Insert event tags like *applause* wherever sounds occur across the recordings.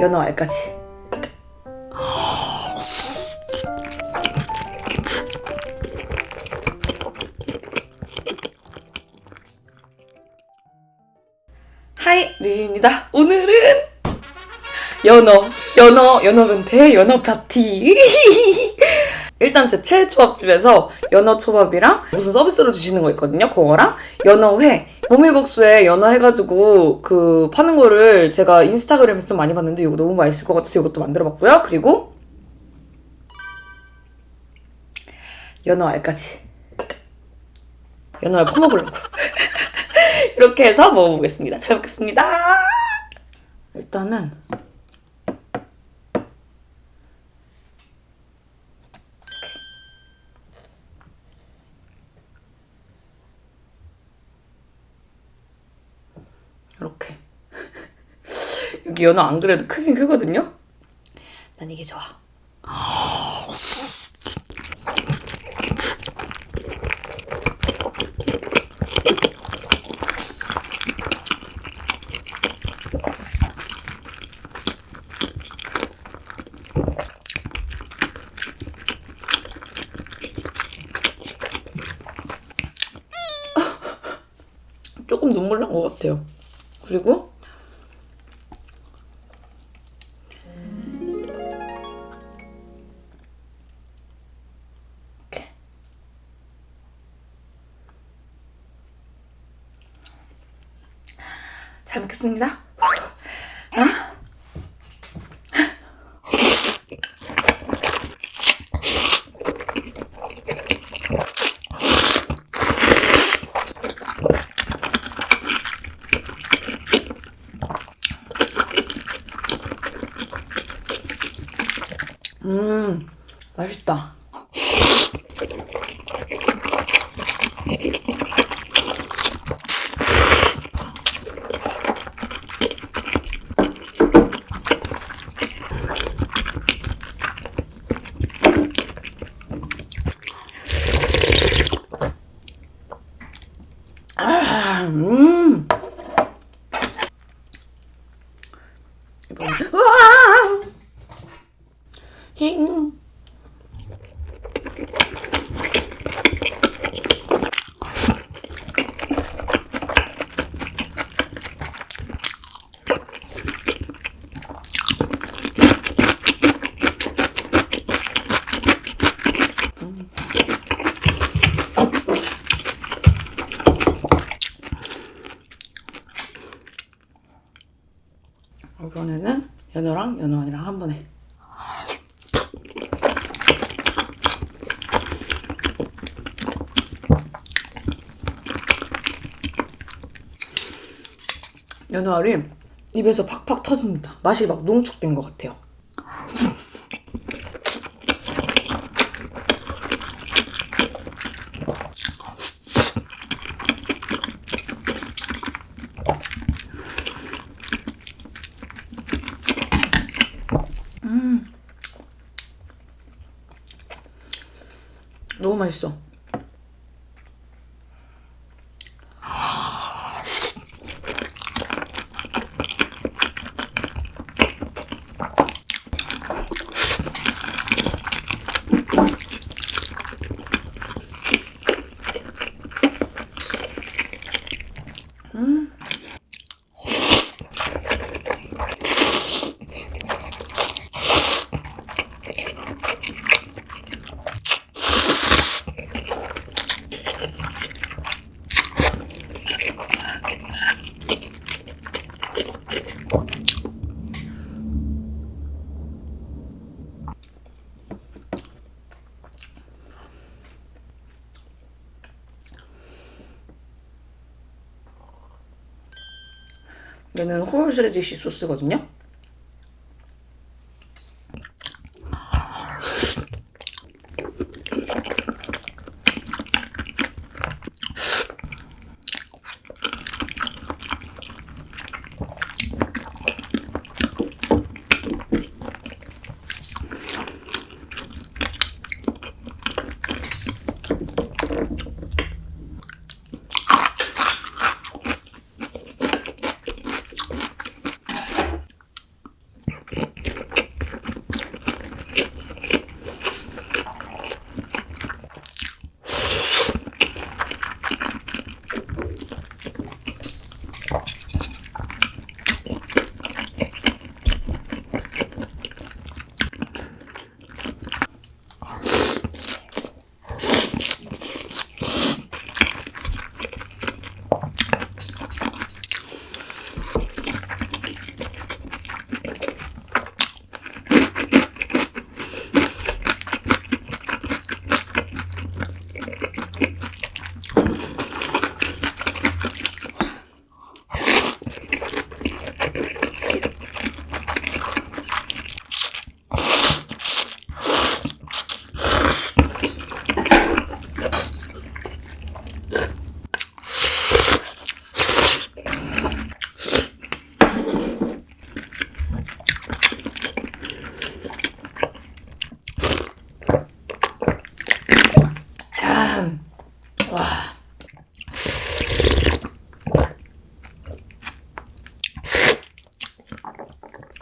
연어 알까지. 하이 리입니다. 오늘은 연어, 연어, 연어 변태, 연어 파티. *laughs* 일단 제 최초밥집에서 연어 초밥이랑 무슨 서비스로 주시는 거 있거든요. 그거랑 연어회, 모밀국수에 연어 해가지고 그 파는 거를 제가 인스타그램에서 좀 많이 봤는데 이거 너무 맛있을 것 같아서 이것도 만들어봤고요. 그리고 연어 알까지. 연어를 퍼먹으려고. *laughs* 이렇게 해서 먹어보겠습니다. 잘 먹겠습니다. 일단은 이렇게 *laughs* 여기 연어 안 그래도 크긴 크거든요. 난 이게 좋아. *laughs* 조금 눈물 난 것 같아요. 그리고. 잘 먹겠습니다. 아? 음, 맛있다. 아, 음. 이번엔, 우와! 힝. 이번에는 연어랑 연어안이랑 한 번에. 연어알이 입에서 팍팍 터집니다. 맛이 막 농축된 것 같아요. 너무 맛있어. 얘는 홀 스레디시 소스거든요.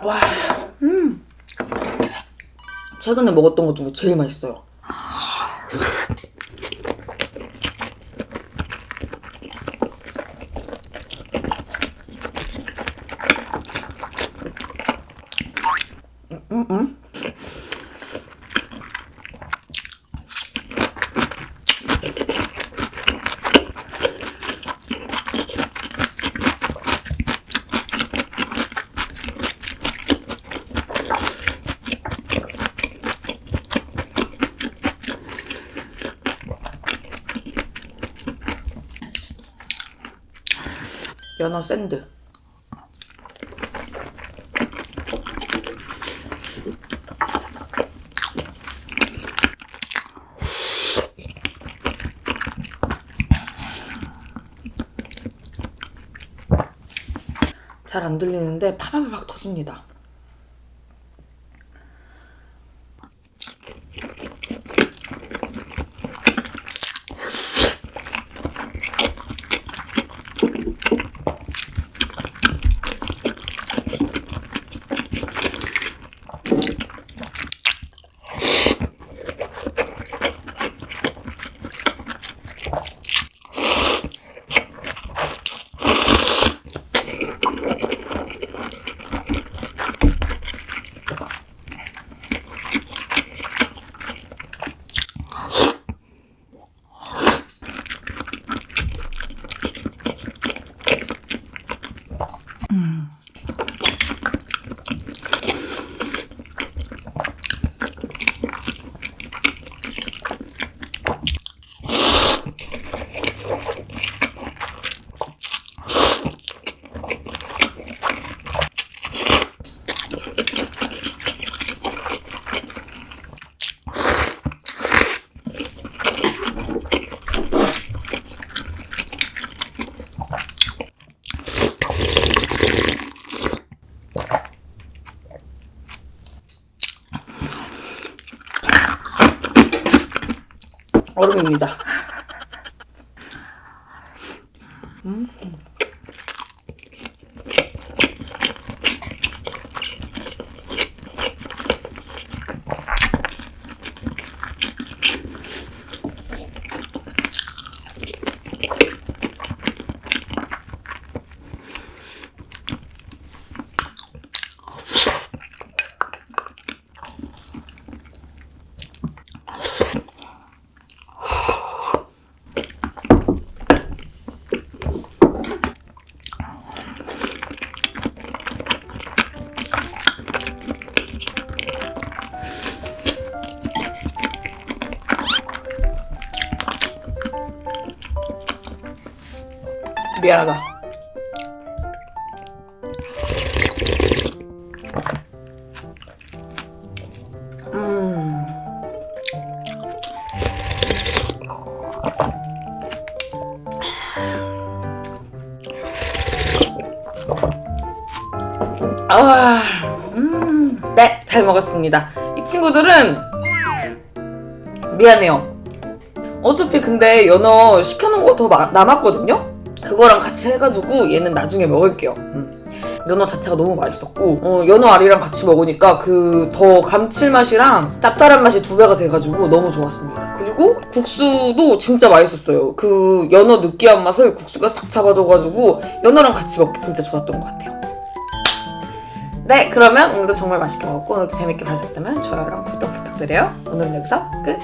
와, 음. 최근에 먹었던 것 중에 제일 맛있어요. 음, 음. 연어 샌드. 잘 안 들리는데 파바바박 터집니다. 얼음입니다. 미안하다. 음. 아, 음. 네, 잘 먹었습니다. 이 친구들은 미안해요. 어차피 근데 연어 시켜놓은 거 더 남았거든요? 그거랑 같이 해가지고 얘는 나중에 먹을게요. 음. 연어 자체가 너무 맛있었고 어, 연어 알이랑 같이 먹으니까 그 더 감칠맛이랑 짭짤한 맛이 두 배가 돼가지고 너무 좋았습니다. 그리고 국수도 진짜 맛있었어요. 그 연어 느끼한 맛을 국수가 싹 잡아줘가지고 연어랑 같이 먹기 진짜 좋았던 것 같아요. 네, 그러면 오늘도 정말 맛있게 먹었고 오늘도 재밌게 봐주셨다면 좋아요랑 구독 부탁드려요. 오늘은 여기서 끝!